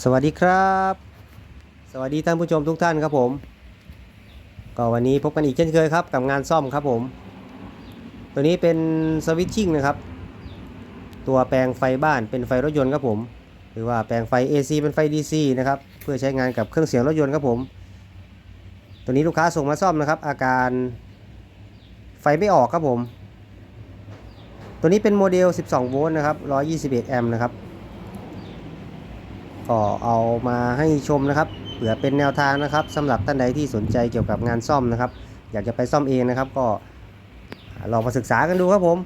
สวัสดีครับ สวัสดีท่านผู้ชมทุกท่านครับผม ก็วันนี้พบกันอีกเช่นเคยครับกับงานซ่อมครับผม ตัวนี้เป็นสวิตชิ่งนะครับ ตัวแปลงไฟบ้านเป็นไฟรถยนต์ครับผม หรือว่าแปลงไฟ AC เป็นไฟ DC นะครับ เพื่อใช้งานกับเครื่องเสียงรถยนต์ครับผม ตัวนี้ลูกค้าส่งมาซ่อมนะครับ อาการไฟไม่ออกครับผม ตัวนี้เป็นโมเดล 12 โวลต์นะครับ 121 แอมป์นะครับ ก็เอามาให้ชมนะครับเผื่อเป็นแนวทางนะครับสำหรับท่านใดที่สนใจเกี่ยวกับงานซ่อมนะครับ อยากจะไปซ่อมเองนะครับ ก็ลองมาศึกษากันดูครับผม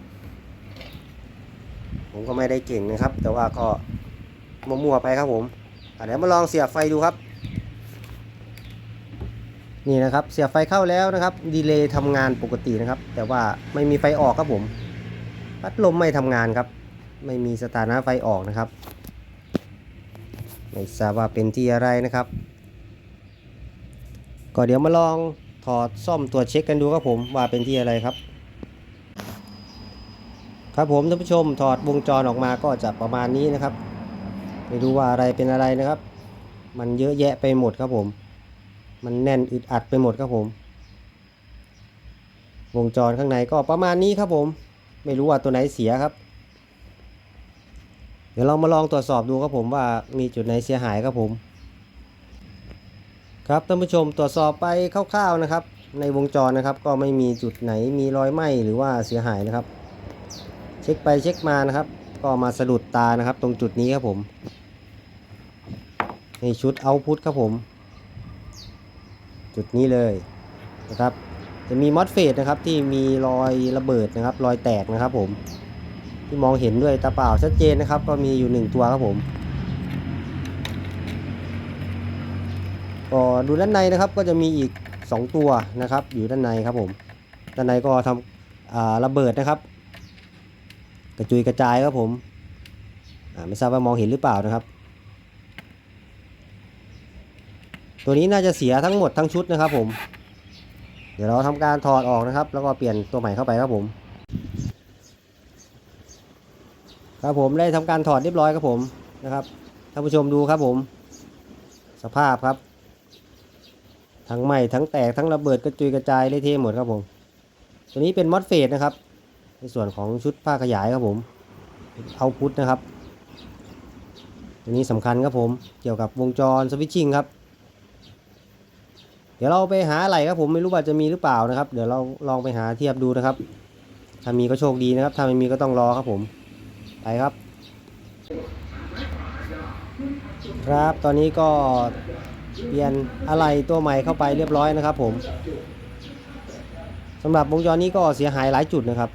ผมก็ไม่ได้เก่งนะครับ แต่ว่าก็มั่วๆไปครับผมเดี๋ยวมาลองเสียบไฟดูครับ นี่นะครับเสียบไฟเข้าแล้วนะครับดีเลย์ทำงานปกตินะครับ แต่ว่าไม่มีไฟออกครับผมพัดลมไม่ทำงานครับ ไม่มีสถานะไฟออกนะครับ ไม่ทราบว่าเป็นที่อะไรนะครับ ก็เดี๋ยวมาลองถอดซ่อมตัวจเช็คกันดูครับผมว่าเป็นที่อะไรครับ ครับผมท่านผู้ชมถอดวงจรออกมาก็จะประมาณนี้นะครับไม่รู้ว่าอะไรเป็นอะไรนะครับ มันเยอะแยะไปหมดครับผม มันแน่นอึดอัดไปหมดครับผม วงจรข้างในก็ประมาณนี้ครับผม ไม่รู้ว่าตัวไหนเสียครับ เดี๋ยวเรามาลองตรวจสอบดูครับผมว่ามีจุดไหนเสียหายครับผม ครับท่านผู้ชมตรวจสอบไปคร่าวๆนะครับ ในวงจรนะครับ ก็ไม่มีจุดไหนมีรอยไหม้หรือว่าเสียหายนะครับ เช็คไปเช็คมานะครับ ก็มาสะดุดตานะครับ ตรงจุดนี้ครับผมในชุดเอาพุทครับผม จุดนี้เลยนะครับ จะมีมอสเฟตนะครับที่มีรอยระเบิดนะครับ รอยแตกนะครับผม ที่มองเห็นด้วยตาเปล่าชัดเจนนะครับ ก็มีอยู่หนึ่งตัวครับผมก็ดูด้านในนะครับก็จะมีอีก 2 ตัวนะครับ อยู่ด้านในครับผมด้านในก็ทำระเบิดนะครับ กระจุยกระจายครับผมไม่ทราบว่ามองเห็นหรือเปล่านะครับ ตัวนี้น่าจะเสียทั้งหมดทั้งชุดนะครับผม เดี๋ยวเราทำการถอดออกนะครับ แล้วก็เปลี่ยนตัวใหม่เข้าไปครับผม ครับผมได้ทำการถอดเรียบร้อยครับผมนะครับท่านผู้ชมดูครับผม สภาพครับ ทั้งไหม้ทั้งแตกทั้งระเบิดกระจุยกระจายเละเทะหมดครับผม ตัวนี้เป็นมอสเฟตนะครับ ในส่วนของชุดผ้าขยายครับผมเอาพุทนะครับ ตัวนี้สำคัญครับผมเกี่ยวกับวงจรสวิตชิ่งครับเดี๋ยวเราไปหาอะไรครับผมไม่รู้ว่าจะมีหรือเปล่านะครับ เดี๋ยวเราลองไปหาเทียบดูนะครับ ถ้ามีก็โชคดีนะครับ ถ้าไม่มีก็ต้องรอครับผม ไปครับ ครับตอนนี้ก็เปลี่ยนอะไหล่ตัวใหม่เข้าไปเรียบร้อยนะครับ ผมสำหรับวงจรนี้ก็เสียหายหลายจุดนะครับ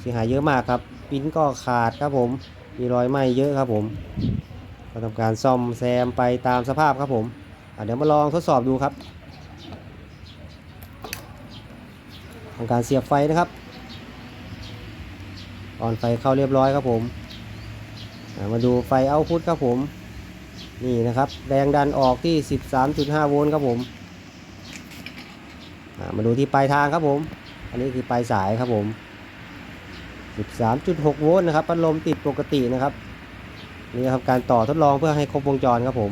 เสียหายเยอะมากครับปิ้นก็ขาดครับผมมีรอยไหม้เยอะครับผม ก็ทำการซ่อมแซมไปตามสภาพครับผมเดี๋ยวมาลองทดสอบดูครับทำการเสียบไฟนะครับ ออนไฟเข้าเรียบร้อยครับผมมาดูไฟเอาพุทครับผมนี่นะครับแรงดันออกที่ 13.5 โวลต์ครับผมมาดูที่ปลายทางครับผม อันนี้คือปลายสายครับผม 13.6 โวลต์นะครับพัดลมติดปกตินะครับนี่นะครับการต่อทดลองเพื่อให้ครบวงจรครับผม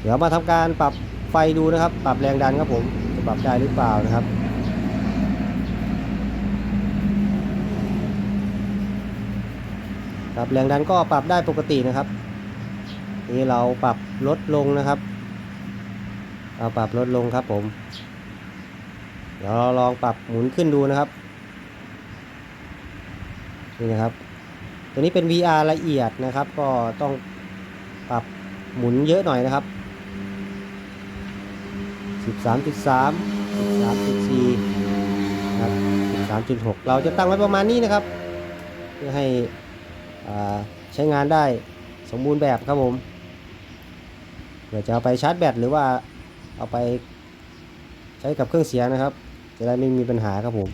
เดี๋ยวมาทำการปรับไฟดูนะครับ ปรับแรงดันครับผมจะปรับได้หรือเปล่านะครับ ครับแรงดันก็ปรับได้ปกตินะครับ นี่เราปรับลดลงนะครับ เราปรับลดลงครับผม เดี๋ยวเราลองปรับหมุนขึ้นดูนะครับ นี่นะครับ ตัวนี้เป็น VR ละเอียดนะครับ ก็ต้องปรับหมุนเยอะหน่อยนะครับ 13.3 13.4 ครับ 13.6 เราจะตั้งไว้ประมาณนี้นะครับ เพื่อให้ ใช้งานได้สมบูรณ์แบบครับผมเดี๋ยวจะเอาไปชาร์จแบตหรือว่าเอาไปใช้กับเครื่องเสียงนะครับ จะได้ไม่มีปัญหาครับผม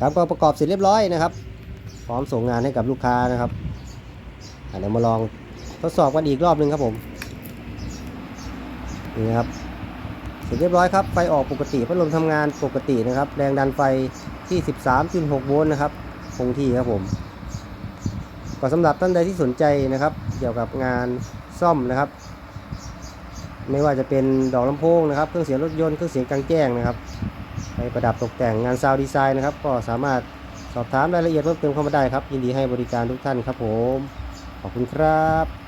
ครับก็ประกอบเสร็จเรียบร้อยนะครับ พร้อมส่งงานให้กับลูกค้านะครับเดี๋ยวมาลองทดสอบกันอีกรอบหนึ่งครับผมนี่ครับเสร็จเรียบร้อยครับไฟออกปกติพัดลมทำงานปกตินะครับ แรงดันไฟที่ 13.6 โวลต์นะครับ คงที่ครับผมก็สำหรับท่านใดที่สนใจนะครับ เกี่ยวกับงานซ่อมนะครับ ไม่ว่าจะเป็นดอกลำโพงนะครับเครื่องเสียงรถยนต์เครื่องเสียงกลางแจ้งนะครับไปประดับตกแต่งงานซาวด์ดีไซน์นะครับ ก็สามารถสอบถามรายละเอียดเพิ่มเติมเข้ามาได้ครับ ยินดีให้บริการทุกท่านครับผม ขอบคุณครับ